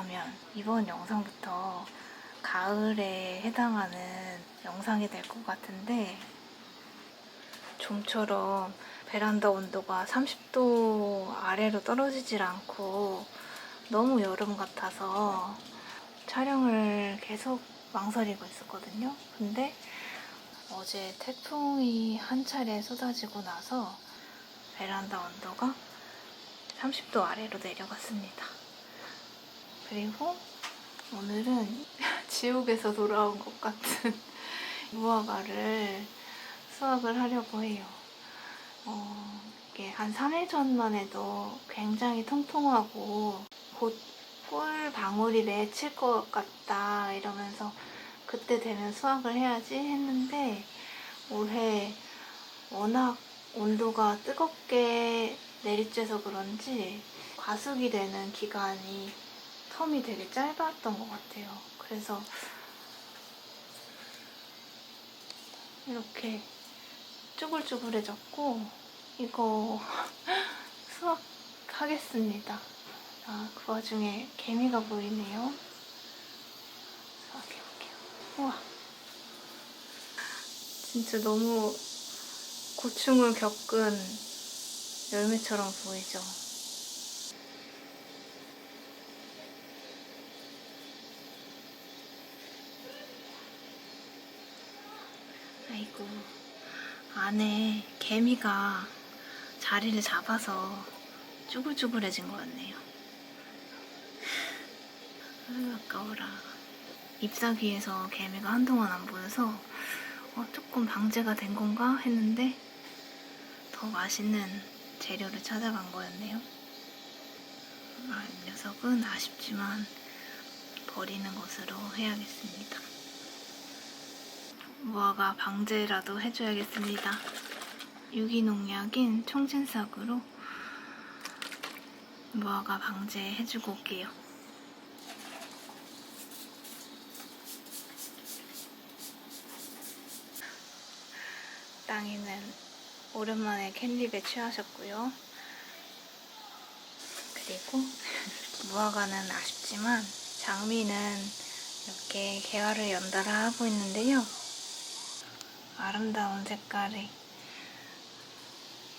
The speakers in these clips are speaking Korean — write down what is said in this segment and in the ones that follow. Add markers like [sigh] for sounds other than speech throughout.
왜냐하면 이번 영상부터 가을에 해당하는 영상이 될 것 같은데 좀처럼 베란다 온도가 30도 아래로 떨어지질 않고 너무 여름 같아서 촬영을 계속 망설이고 있었거든요. 근데 어제 태풍이 한 차례 쏟아지고 나서 베란다 온도가 30도 아래로 내려갔습니다. 그리고 오늘은 [laughs] 지옥에서 돌아온 것 같은 [laughs] 무화과를 수확을 하려고 해요. 어, 이게 한 3일 전만 해도 굉장히 통통하고 곧 꿀 방울이 맺힐 것 같다 이러면서 그때 되면 수확을 해야지 했는데 올해 워낙 온도가 뜨겁게 내리쬐서 그런지 과숙이 되는 기간이 텀이 되게 짧았던 것 같아요. 그래서 이렇게 쭈글쭈글해졌고 이거 [laughs] 수확하겠습니다. 아, 그 와중에 개미가 보이네요. 수확해볼게요. 우와. 진짜 너무 고충을 겪은 열매처럼 보이죠? 아이고, 안에 개미가 자리를 잡아서 쭈글쭈글해진 것 같네요. 아까워라. 잎사귀에서 개미가 한동안 안 보여서 어, 조금 방제가 된 건가 했는데 더 맛있는 재료를 찾아간 거였네요. 아, 이 녀석은 아쉽지만 버리는 것으로 해야겠습니다. 무화과 방제라도 해줘야겠습니다. 유기농약인 총진싹으로 무화과 방제해주고 올게요. 땅이는 오랜만에 캔립에 취하셨고요. 그리고 [laughs] 무화과는 아쉽지만 장미는 이렇게 개화를 연달아 하고 있는데요. 아름다운 색깔의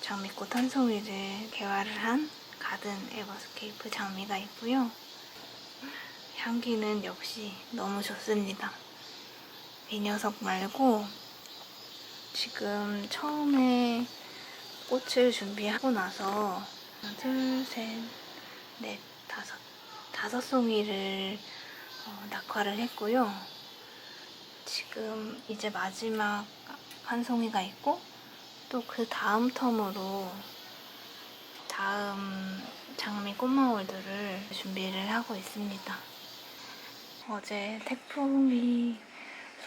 장미꽃 한 송이를 개화를 한 가든 에버스케이프 장미가 있고요. 향기는 역시 너무 좋습니다. 이 녀석 말고 지금 처음에 꽃을 준비하고 나서 하나, 둘, 셋, 넷, 다섯, 다섯 송이를 어, 낙화를 했고요. 지금 이제 마지막 한 송이가 있고 또 그 다음 텀으로 다음 장미 꽃마을들을 준비를 하고 있습니다. 어제 태풍이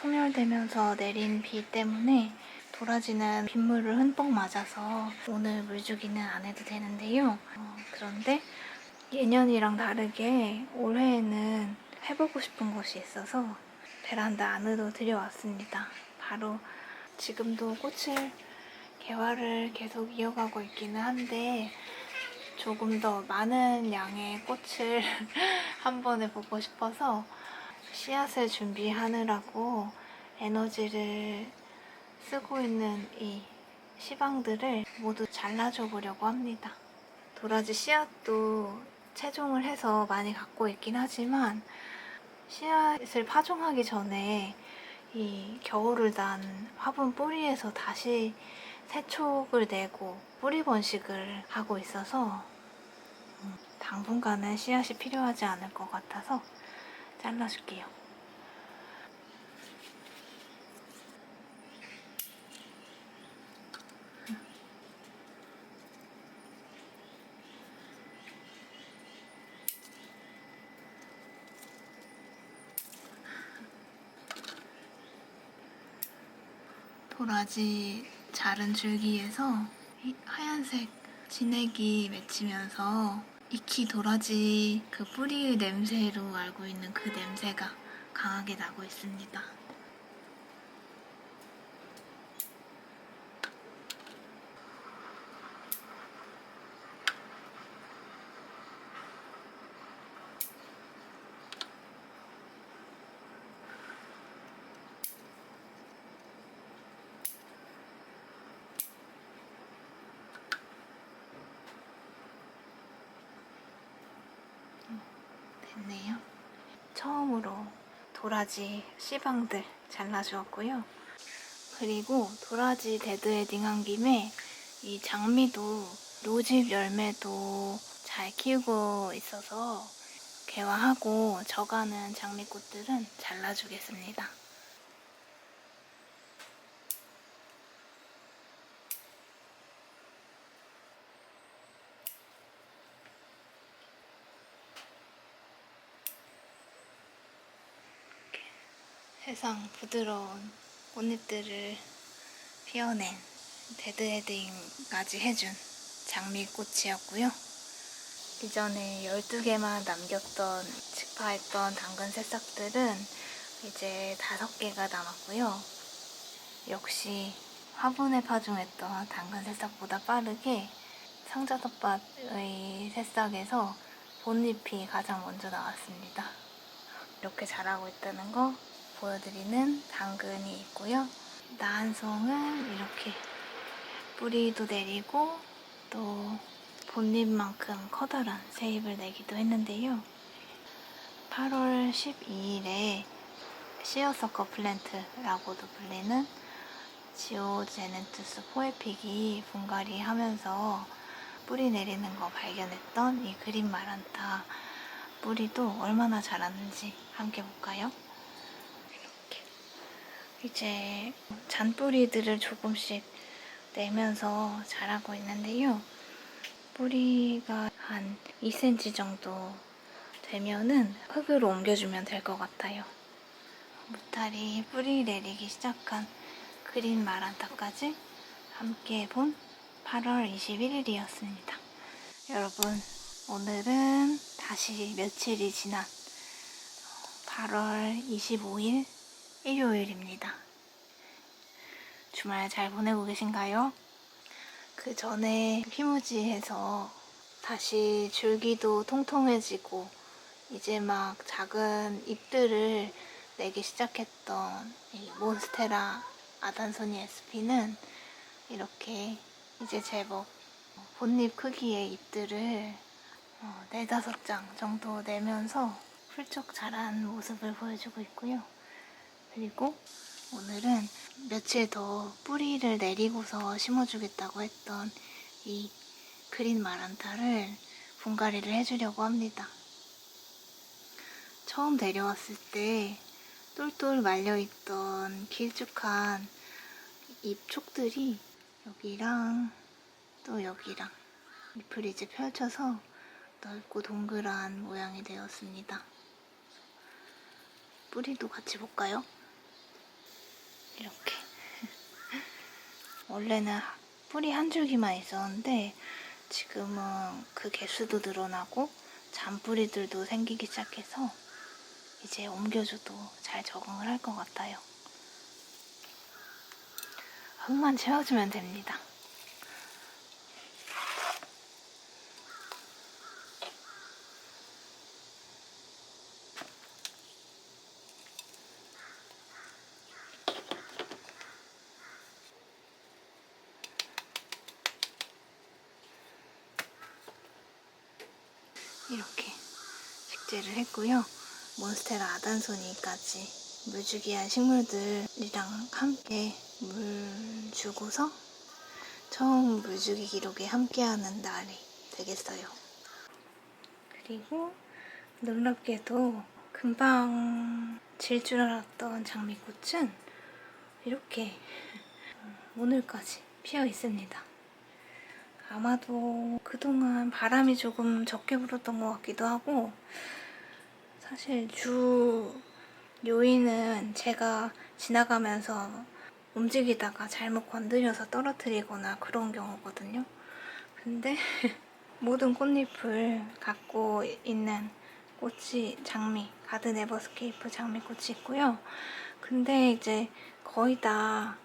소멸되면서 내린 비 때문에 도라지는 빗물을 흠뻑 맞아서 오늘 물주기는 안 해도 되는데요. 어, 그런데 예년이랑 다르게 올해에는 해보고 싶은 곳이 있어서 베란다 안으로 들여왔습니다. 바로 지금도 꽃을 개화를 계속 이어가고 있기는 한데 조금 더 많은 양의 꽃을 [laughs] 한 번에 보고 싶어서 씨앗을 준비하느라고 에너지를 쓰고 있는 이 시방들을 모두 잘라줘 보려고 합니다. 도라지 씨앗도 채종을 해서 많이 갖고 있긴 하지만 씨앗을 파종하기 전에 이 겨울을 단 화분 뿌리에서 다시 세촉을 내고 뿌리 번식을 하고 있어서 음, 당분간은 씨앗이 필요하지 않을 것 같아서 잘라줄게요. 도라지 자른 줄기에서 이 하얀색 진액이 맺히면서 익히 도라지 그 뿌리의 냄새로 알고 있는 그 냄새가 강하게 나고 있습니다. 됐네요. 처음으로 도라지 씨방들 잘라주었고요. 그리고 도라지 데드헤딩 한 김에 이 장미도 로집 열매도 잘 키우고 있어서 개화하고 져가는 장미꽃들은 잘라주겠습니다. 세상 부드러운 꽃잎들을 피워낸 데드헤딩까지 해준 장미꽃이었고요. 이전에 12개만 남겼던 직파했던 당근 새싹들은 이제 5개가 남았고요. 역시 화분에 파종했던 당근 새싹보다 빠르게 상자덮밥의 새싹에서 본잎이 가장 먼저 나왔습니다. 이렇게 자라고 있다는 거 보여드리는 당근이 있고요. 나한송은 이렇게 뿌리도 내리고 또 본잎만큼 커다란 새잎을 내기도 했는데요. 8월 12일에 시어서커 플랜트라고도 불리는 지오제넨투스 포에픽이 분갈이 하면서 뿌리 내리는 거 발견했던 이 그린 마란타 뿌리도 얼마나 자랐는지 함께 볼까요? 이제 잔뿌리들을 조금씩 내면서 자라고 있는데요. 뿌리가 한 2cm 정도 되면은 흙으로 옮겨주면 될 것 같아요. 무탈이 뿌리 내리기 시작한 그린 마란타까지 함께 본 8월 21일이었습니다. 여러분, 오늘은 다시 며칠이 지난 8월 25일 일요일입니다. 주말 잘 보내고 계신가요? 그 전에 휘무지해서 다시 줄기도 통통해지고 이제 막 작은 잎들을 내기 시작했던 이 몬스테라 아단소니 SP는 이렇게 이제 제법 본잎 크기의 잎들을 어, 네다섯 장 정도 내면서 훌쩍 자란 모습을 보여주고 있고요. 그리고 오늘은 며칠 더 뿌리를 내리고서 심어주겠다고 했던 이 그린 마란타를 분갈이를 해주려고 합니다. 처음 데려왔을 때 똘똘 말려있던 길쭉한 잎촉들이 여기랑 또 여기랑 잎을 이제 펼쳐서 넓고 동그란 모양이 되었습니다. 뿌리도 같이 볼까요? 이렇게. 원래는 뿌리 한 줄기만 있었는데 지금은 그 개수도 늘어나고 잔뿌리들도 생기기 시작해서 이제 옮겨줘도 잘 적응을 할 것 같아요. 흙만 채워주면 됩니다. 이렇게 식재를 했고요. 몬스테라 아단소니까지 물주기한 식물들이랑 함께 물 주고서 처음 물주기 기록에 함께하는 날이 되겠어요. 그리고 놀랍게도 금방 질 줄 알았던 장미꽃은 이렇게 오늘까지 피어 있습니다. 아마도 그동안 바람이 조금 적게 불었던 것 같기도 하고 사실 주 요인은 제가 지나가면서 움직이다가 잘못 건드려서 떨어뜨리거나 그런 경우거든요. 근데 [laughs] 모든 꽃잎을 갖고 있는 꽃이 장미, 가든 에버스케이프 장미꽃이 있고요. 근데 이제 거의 다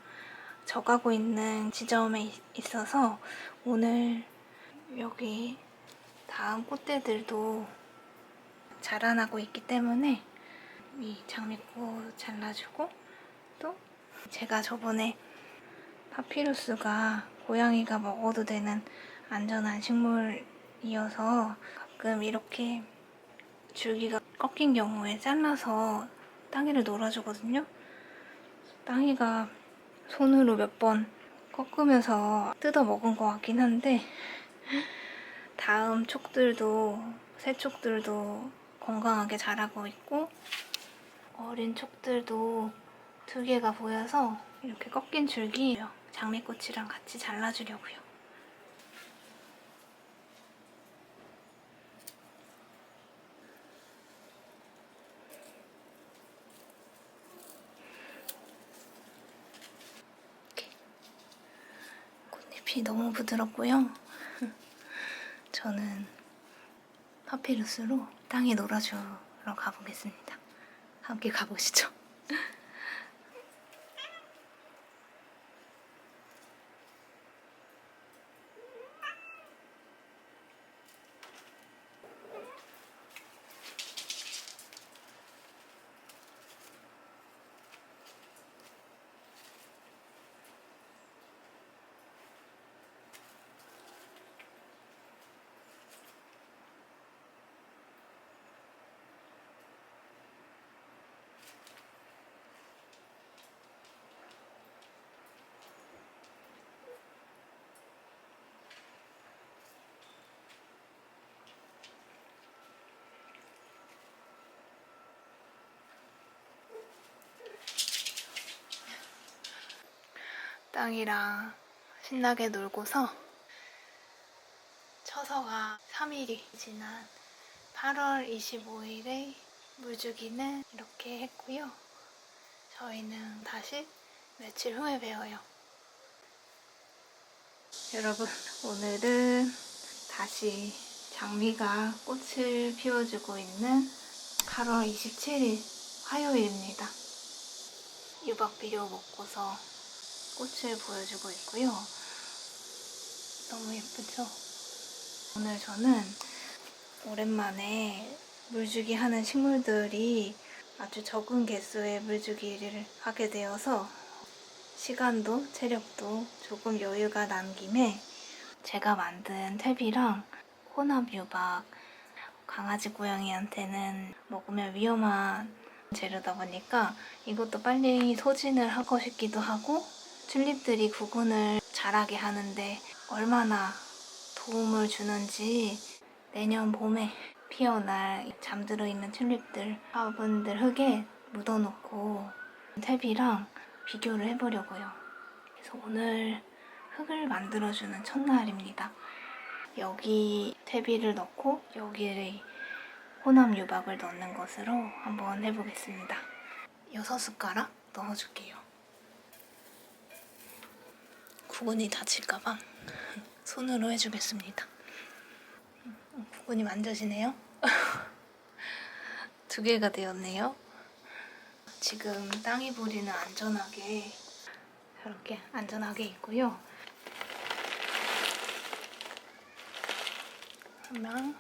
져가고 있는 지점에 있- 있어서 오늘 여기 다음 꽃대들도 자라나고 있기 때문에 이 장미꽃 잘라주고 또 제가 저번에 파피루스가 고양이가 먹어도 되는 안전한 식물이어서 가끔 이렇게 줄기가 꺾인 경우에 잘라서 땅이를 놀아주거든요. 땅이가 손으로 몇 번 꺾으면서 뜯어 먹은 것 같긴 한데 다음 촉들도 새 촉들도 건강하게 자라고 있고 어린 촉들도 두 개가 보여서 이렇게 꺾인 줄기 장미꽃이랑 같이 잘라주려고요. 너무 부드럽고요. [laughs] 저는 파피루스로 땅에 놀아주러 가보겠습니다. 함께 가보시죠. [laughs] 땅이랑 신나게 놀고서 처서가 3일이 지난 8월 25일에 물주기는 이렇게 했고요. 저희는 다시 며칠 후에 뵈어요. 여러분, 오늘은 다시 장미가 꽃을 피워주고 있는 8월 27일 화요일입니다. 유박비료 먹고서 꽃을 보여주고 있고요. 너무 예쁘죠? 오늘 저는 오랜만에 물주기 하는 식물들이 아주 적은 개수의 물주기를 하게 되어서 시간도 체력도 조금 여유가 난 김에 제가 만든 탭이랑 혼합 유박 강아지 고양이한테는 먹으면 위험한 재료다 보니까 이것도 빨리 소진을 하고 싶기도 하고 튤립들이 구근을 자라게 하는데 얼마나 도움을 주는지 내년 봄에 피어날 잠들어 있는 튤립들 화분들 흙에 묻어놓고 탭이랑 비교를 해보려고요. 그래서 오늘 흙을 만들어주는 첫날입니다. 여기 퇴비를 넣고 여기에 혼합 유박을 넣는 것으로 한번 해보겠습니다. 6숟가락 넣어줄게요. 구근이 다칠까봐 [laughs] 손으로 해주겠습니다. 구근이 만져지네요. [laughs] 두 개가 되었네요. 지금 땅이 부리는 안전하게 저렇게 안전하게 있고요. 하나,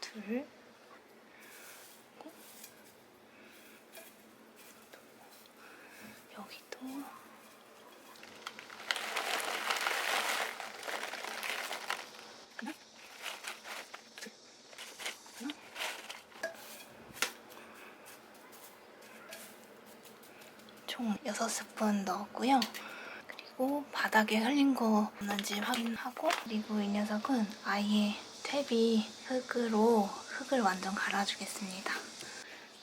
둘, 여기도 하나, 둘, 하나. 총 6스푼 넣었고요. 그리고 바닥에 흘린 거 없는지 확인하고 그리고 이 녀석은 아예 탭이 흙으로 흙을 완전 갈아주겠습니다.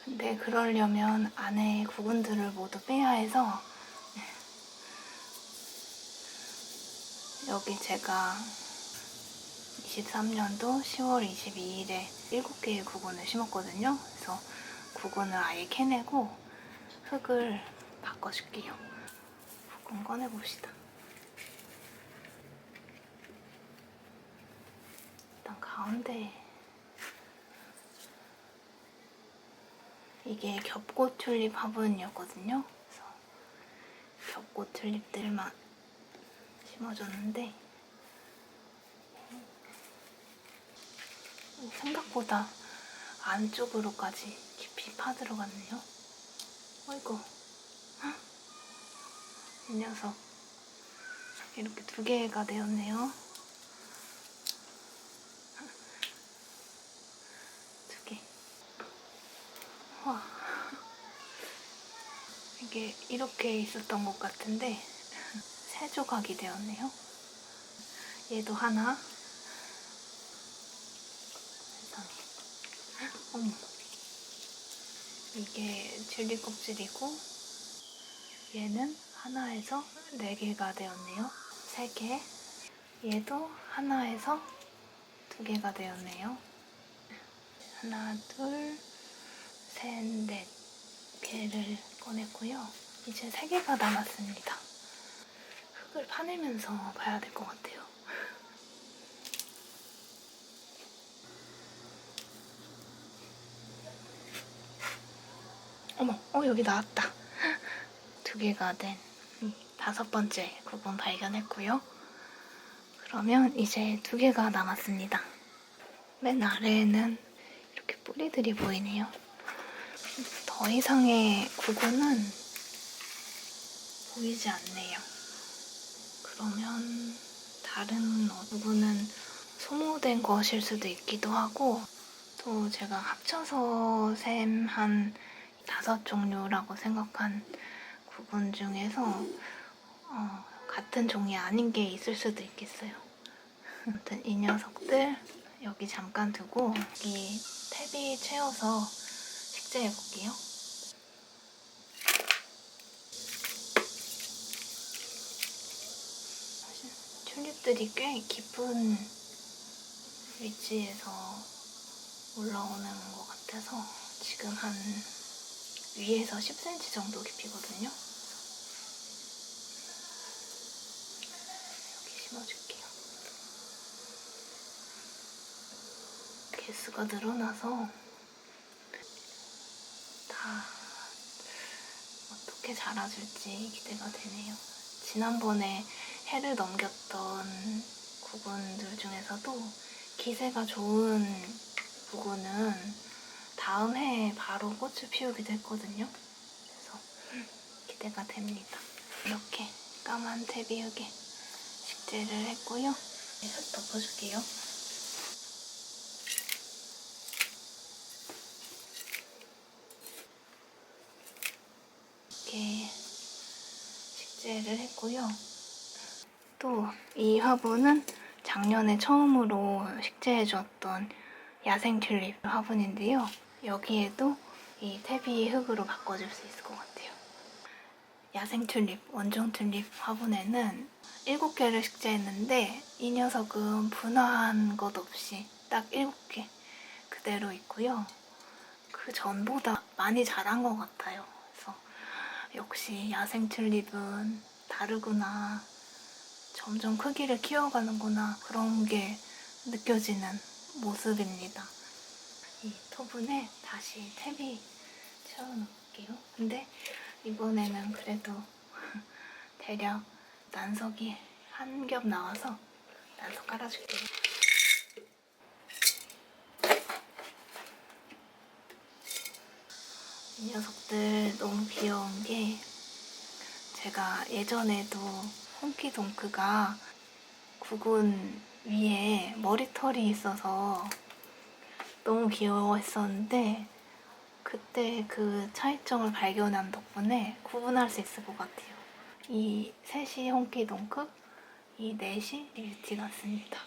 근데 그러려면 안에 구근들을 모두 빼야 해서 여기 제가 23년도 10월 22일에 7개의 구근을 심었거든요. 그래서 구근을 아예 캐내고 흙을 바꿔줄게요. 구근 꺼내봅시다. 일단 가운데 이게 겹꽃 튤립 화분이었거든요. 그래서 겹꽃 튤립들만 심어줬는데 생각보다 안쪽으로까지 깊이 파들어갔네요. 어이구. 이 녀석. 이렇게 두 개가 되었네요. 두개. 이게 이렇게 있었던 것 같은데 세 조각이 되었네요. 얘도 하나. 어머. 이게 젤리 껍질이고 얘는 하나에서 네 개가 되었네요. 세 개. 얘도 하나에서 두 개가 되었네요. 하나, 둘, 셋, 넷 개를 꺼냈고요. 이제 세 개가 남았습니다. 흙을 파내면서 봐야 될 것 같아요. [laughs] 어머, 어 여기 나왔다. [laughs] 두 개가 된이 다섯 번째 구분 발견했고요. 그러면 이제 두 개가 남았습니다. 맨 아래에는 이렇게 뿌리들이 보이네요. 더 이상의 구근은 보이지 않네요. 그러면 다른 구근은 소모된 것일 수도 있기도 하고 또 제가 합쳐서 샘 한 다섯 종류라고 생각한 구분 중에서 어, 같은 종이 아닌 게 있을 수도 있겠어요. 아무튼 이 녀석들 여기 잠깐 두고 여기 탭이 채워서 식재해 볼게요. 튤립들이 꽤 깊은 위치에서 올라오는 것 같아서 지금 한 위에서 10cm 정도 깊이거든요. 여기 심어줄게요. 개수가 늘어나서 다 어떻게 자라줄지 기대가 되네요. 지난번에 해를 넘겼던 구근들 중에서도 기세가 좋은 구근은 다음 해에 바로 꽃을 피우기도 했거든요. 그래서 기대가 됩니다. 이렇게 까만 태비흙에 식재를 했고요. 흙 덮어줄게요. 이렇게 식재를 했고요. 또 이 화분은 작년에 처음으로 식재해줬던 야생 튤립 화분인데요. 여기에도 이 태비 흙으로 바꿔줄 수 있을 것 같아요. 야생 튤립, 원종 튤립 화분에는 7개를 식재했는데 이 녀석은 분화한 것 없이 딱 7개 그대로 있고요. 그 전보다 많이 자란 것 같아요. 그래서 역시 야생 튤립은 다르구나. 점점 크기를 키워가는구나. 그런 게 느껴지는 모습입니다. 이 토분에 다시 탭이 채워놓을게요. 근데 이번에는 그래도 [laughs] 대략 난석이 한 겹 나와서 난석 깔아줄게요. 이 녀석들 너무 귀여운 게 제가 예전에도 홍키동크가 구근 위에 머리털이 있어서 너무 귀여워했었는데 그때 그 차이점을 발견한 덕분에 구분할 수 있을 것 같아요. 이 셋이 홍키동크, 이 넷이 릴티 같습니다.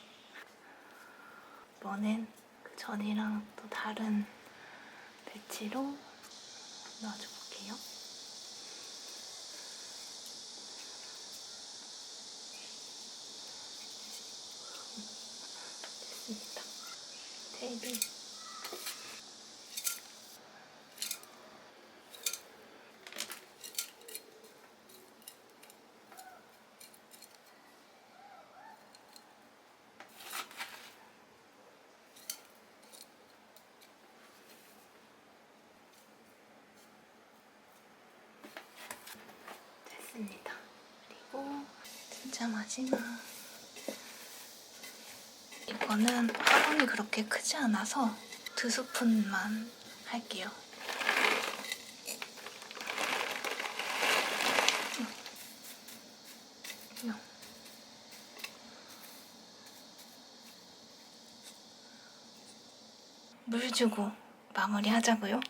이번엔 그 전이랑 또 다른 배치로 넣어줘 볼게요. 됐습니다. 테이블. 됐습니다. 그리고 진짜 마지막 이거는 화분이 그렇게 크지 않아서 두 스푼만 할게요. 요. 물 주고 마무리 하자고요.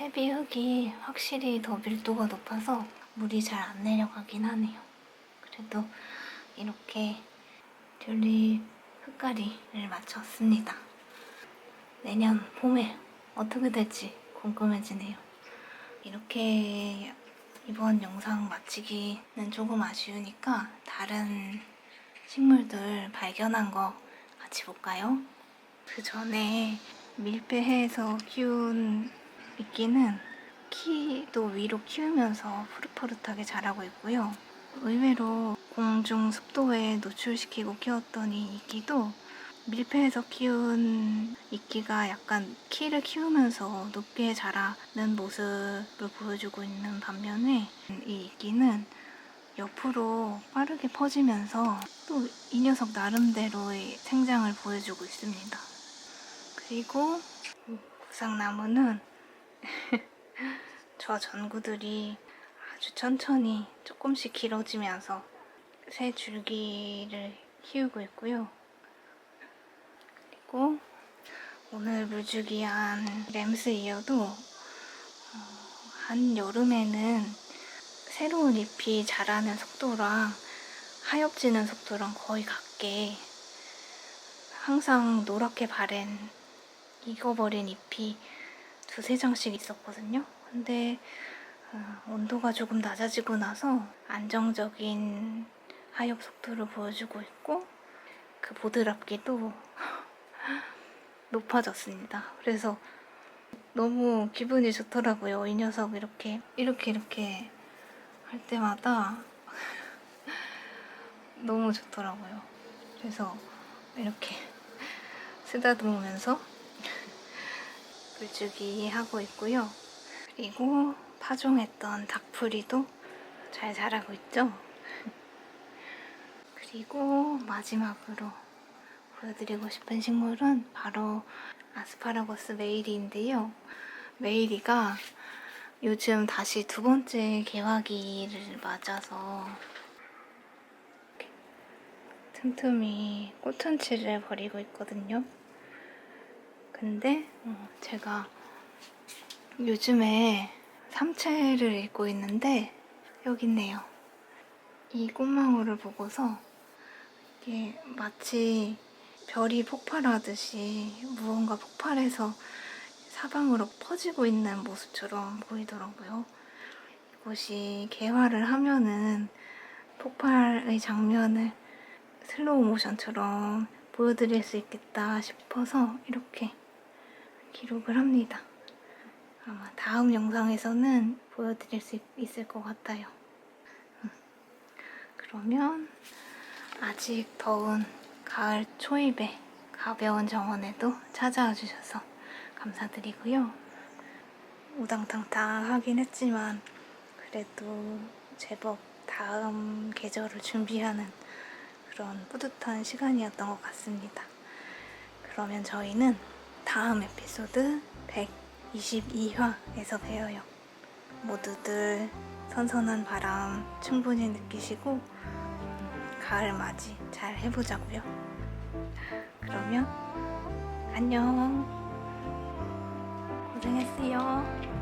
퇴비 흙이 확실히 더 밀도가 높아서 물이 잘 안 내려가긴 하네요. 그래도 이렇게 튤립 흙가리를 마쳤습니다. 내년 봄에 어떻게 될지 궁금해지네요. 이렇게 이번 영상 마치기는 조금 아쉬우니까 다른 식물들 발견한 거 같이 볼까요? 그 전에 밀배해서 키운 이끼는 키도 위로 키우면서 푸릇푸릇하게 자라고 있고요. 의외로 공중 습도에 노출시키고 키웠더니 이끼도 밀폐해서 키운 이끼가 약간 키를 키우면서 높게 자라는 모습을 보여주고 있는 반면에 이 이끼는 옆으로 빠르게 퍼지면서 또 이 녀석 나름대로의 생장을 보여주고 있습니다. 그리고 구상나무는 [laughs] 저 전구들이 아주 천천히 조금씩 길어지면서 새 줄기를 키우고 있고요. 그리고 오늘 물주기한 램스 이어도 어, 한 여름에는 새로운 잎이 자라는 속도랑 하엽지는 속도랑 거의 같게 항상 노랗게 바랜 익어버린 잎이 두세 장씩 있었거든요. 근데 어, 온도가 조금 낮아지고 나서 안정적인 하엽 속도를 보여주고 있고 그 보드랍기도 [laughs] 높아졌습니다. 그래서 너무 기분이 좋더라고요. 이 녀석 이렇게 이렇게 이렇게 할 때마다 [laughs] 너무 좋더라고요. 그래서 이렇게 쓰다듬으면서 [laughs] 물주기 하고 있고요. 그리고 파종했던 닭풀이도 잘 자라고 있죠. [laughs] 그리고 마지막으로 보여드리고 싶은 식물은 바로 아스파라거스 메이리인데요. 메이리가 요즘 다시 두 번째 개화기를 맞아서 틈틈이 꽃천치를 벌이고 있거든요. 근데 어, 제가 요즘에 삼채를 읽고 있는데 여기 있네요. 이 꽃망울을 보고서 이게 마치 별이 폭발하듯이 무언가 폭발해서 사방으로 퍼지고 있는 모습처럼 보이더라고요. 이곳이 개화를 하면은 폭발의 장면을 슬로우 모션처럼 보여드릴 수 있겠다 싶어서 이렇게 기록을 합니다. 아마 다음 영상에서는 보여드릴 수 있- 있을 것 같아요. 음. 그러면 아직 더운 가을 초입에 가벼운 정원에도 찾아와 주셔서 감사드리고요. 우당탕탕 하긴 했지만 그래도 제법 다음 계절을 준비하는 그런 뿌듯한 시간이었던 것 같습니다. 그러면 저희는 다음 에피소드 122화에서 봬요. 모두들 선선한 바람 충분히 느끼시고 음, 가을 맞이 잘 해보자고요. 그러면 안녕. 고생했어요.